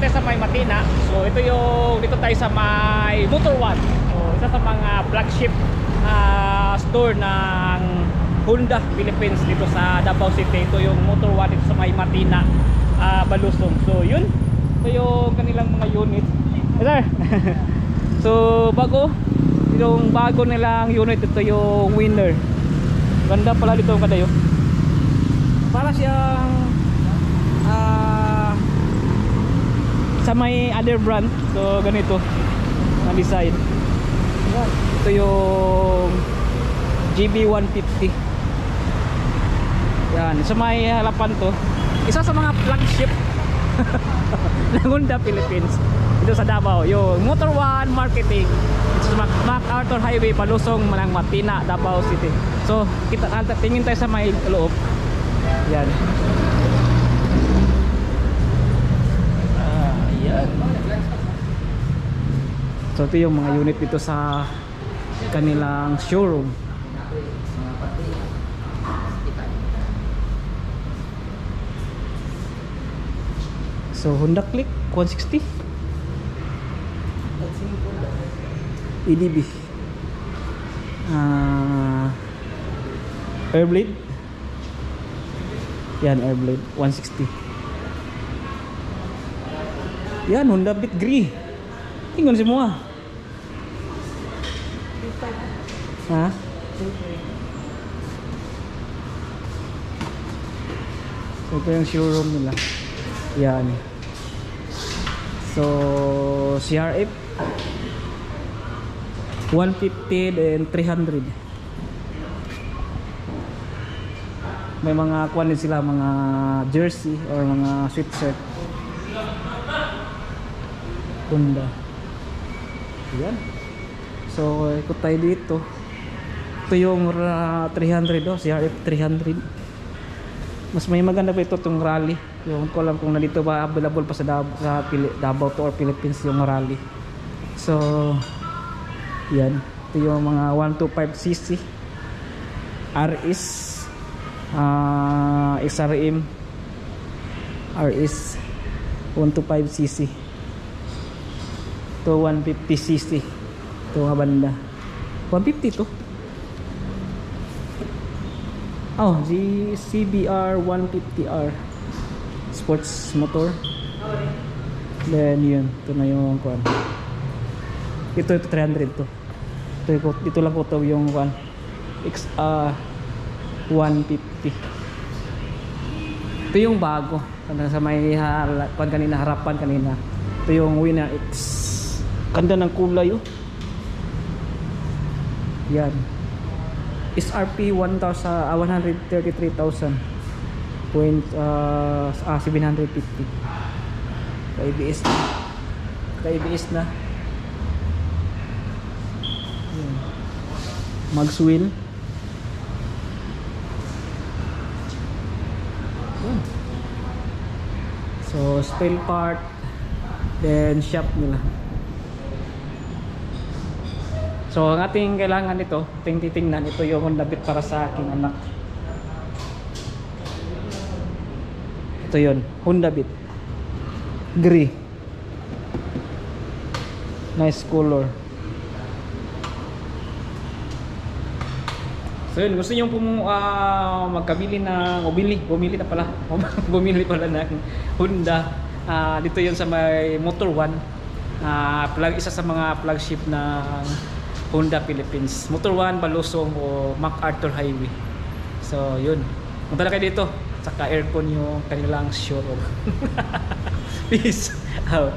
tayo sa may Matina. So ito yung dito tayo sa may Motor One. So isa sa mga flagship ah, store ng Honda Philippines dito sa Davao City. Ito yung Motor One dito sa may Matina, ah, Balusong. So yun, ito yung kanilang mga unit. Hey, sir. so bago, yung bago nilang unit ito yung winner. Ganda pala dito ang kadayo. Para siyang sa may other brand so ganito. Ang design. Ito yung GB150 yan. Sa may halapan to. Isa sa mga flagship ng Honda Philippines. Dito sa Davao. Yung Motor One Marketing. Ito sa Mac- MacArthur Highway Palusong Manang Matina Davao City. So kita tingin tayo sa may loob. Yan Ah, yan. So ito yung mga unit dito sa kanilang showroom. So Honda Click 160 EDB Ah Airblade Yan Airblade 160 Yan, Honda Beat Green. Tingnan semua. Ha? So, ito yung showroom nila. Yan. So, CRF 150 and 300. May mga kuwan din sila, mga jersey or mga sweatshirt. Honda. Yan. So, ikot tayo dito. Ito yung uh, 300 oh, CRF 300. Mas may maganda pa ito itong rally. Yung ko alam kung nandito ba available pa sa Davao, sa Davao to or Philippines yung rally. So, yan. Ito yung mga 125cc. RS. ah SRM. RS 125cc. Ito 150cc. Ito nga banda. 150 to. Oh, G CBR 150R. Sports motor. Then yun, ito na yung kwan. Ito ito 300 to. Ito, ito, dito lang ko to yung kwan. X uh, 150. Ito yung bago. Sa may kwan kanina harapan kanina. Ito yung Winner X. Ganda ng kulay oh. Yan. SRP 1,000 ah, 133,000. Point ah ah, 750. Ka-ABS na. Ka-ABS na. Yan. Mags. So, spare part then shop nila. So, ang ating kailangan nito, ating titingnan, ito yung Honda Beat para sa aking anak. Ito yun, Honda Beat. Gray. Nice color. So yun, gusto nyo pong ah, magkabili ng, o bili, bumili na pala, bumili pala ng Honda. Ah, dito yun sa may Motor One. Ah, flag, isa sa mga flagship ng Honda Philippines. Motor One, Balusong o MacArthur Highway. So yun, punta na kayo dito. Saka aircon yung kanilang showroom. Peace out.